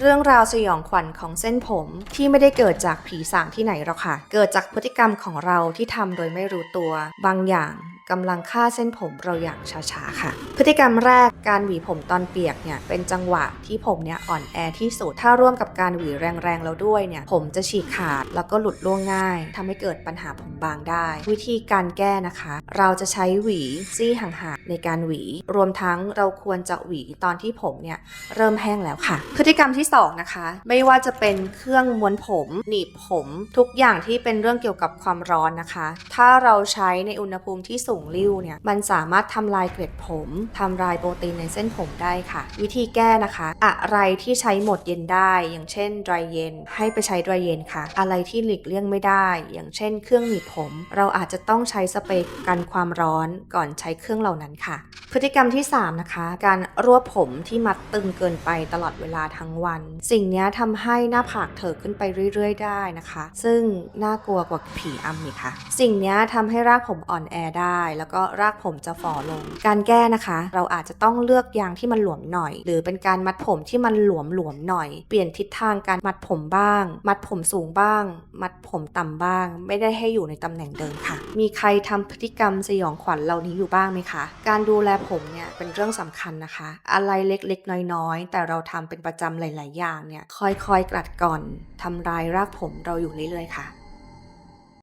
เรื่องราวสยองขวัญของเส้นผมที่ไม่ได้เกิดจากผีสางที่ไหนหรอกค่ะ เกิดจากพฤติกรรมของเราที่ทำโดยไม่รู้ตัว บางอย่าง กำลังฆ่าเส้นผมเราอย่างช้าๆค่ะ พฤติกรรมแรกการหวีผมตอนเปียกเนี่ยเป็นจังหวะที่ผมเนี่ยอ่อนแอที่สุดถ้าร่วมกับการหวีแรงๆแล้วด้วยเนี่ยผมจะฉีกขาดแล้วก็หลุดร่วงง่ายทำให้เกิดปัญหาผมบางได้ วิธีการแก้นะคะ เราจะใช้หวีซี่ห่างๆในการหวี รวมทั้งเราควรจะหวีตอนที่ผมเนี่ยเริ่มแห้งแล้วค่ะ พฤติกรรมที่2นะคะไม่ว่าจะเป็นเครื่องม้วนผมหนีบผมทุกอย่างที่เป็นเรื่องเกี่ยวกับความร้อนนะคะ ถ้าเราใช้ในอุณหภูมิที่สูงริ่วเนี่ยมันสามารถทำลายเกล็ดผมทำลายโปรตีนในเส้นผมได้ค่ะ วิธีแก้นะคะ อะไรที่ใช้หมดเย็นได้ อย่างเช่น dry เย็นให้ไปใช้ dry เย็นค่ะ อะไรที่หลีกเลี่ยงไม่ได้ อย่างเช่น เครื่องหนีบผม เราอาจจะต้องใช้สเปรย์กันความร้อนก่อนใช้เครื่องเหล่านั้นค่ะ พฤติกรรมที่ 3 นะคะ การรวบผมที่มัดตึงเกินไปตลอดเวลาทั้งวัน สิ่งนี้ทำให้หน้าผากเถิกขึ้นไปเรื่อย ๆ ได้นะคะ ซึ่งน่ากลัวกว่าผีอำอีกค่ะ สิ่งนี้ทำให้รากผมอ่อนแอได้ แล้วก็รากผมจะฝ่อลง การแก้นะคะ เราอาจจะต้องเลือกยางที่มันหลวมหน่อย หรือเป็นการมัดผมที่มันหลวมหลวมๆหน่อย เปลี่ยนทิศทางการมัดผมบ้าง มัดผมสูงบ้าง มัดผมต่ำบ้าง ไม่ได้ให้อยู่ในตำแหน่งเดิมค่ะ มีใครทำพฤติกรรมสยองขวัญเหล่านี้อยู่บ้างไหมคะ การดูแลผมเนี่ยเป็นเรื่องสำคัญนะคะ อะไรเล็กๆ น้อยๆ แต่เราทำเป็นประจำหลาย ๆ อย่างเนี่ยค่อยๆกลัดก่อนทำลายรากผมเราอยู่เรื่อยๆค่ะ